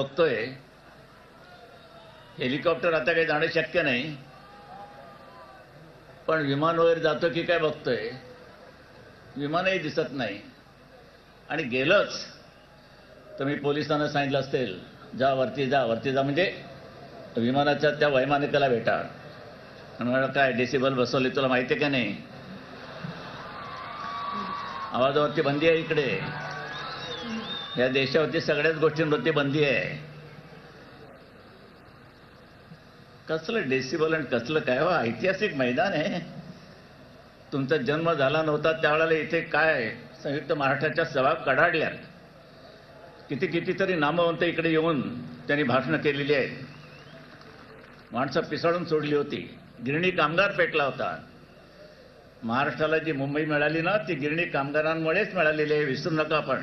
बघतोय. हेलिकॉप्टर आता काही जाणं शक्य नाही. पण विमान वगैरे जातो की काय बघतोय. विमानही दिसत नाही. आणि गेलंच. तर मी पोलिसांना सांगितलं असेल जा वरती जा वरती जा. म्हणजे विमानाच्या त्या वैमानिकाला भेटा. आणि काय डेसिबल बसवले तुला माहिती का नाही? आवाजावरती बंदी आहे इकडे. या देशावरती सगळ्याच गोष्टींवरती बंदी आहे. कसलं डेसिबल आणि कसलं काय? वा ऐतिहासिक मैदान आहे. तुमचा जन्म झाला नव्हता त्यावेळेला इथे काय? संयुक्त महाराष्ट्राच्या सभा कडाडल्या किती कितीतरी नामवंत इकडे येऊन त्यांनी भाषणं केलेली आहेत. माणसं पिसाळून सोडली होती. गिरणी कामगार पेटला होता. महाराष्ट्राला जी मुंबई मिळाली ना ती गिरणी कामगारांमुळेच मिळालेली आहे विसरू नका आपण.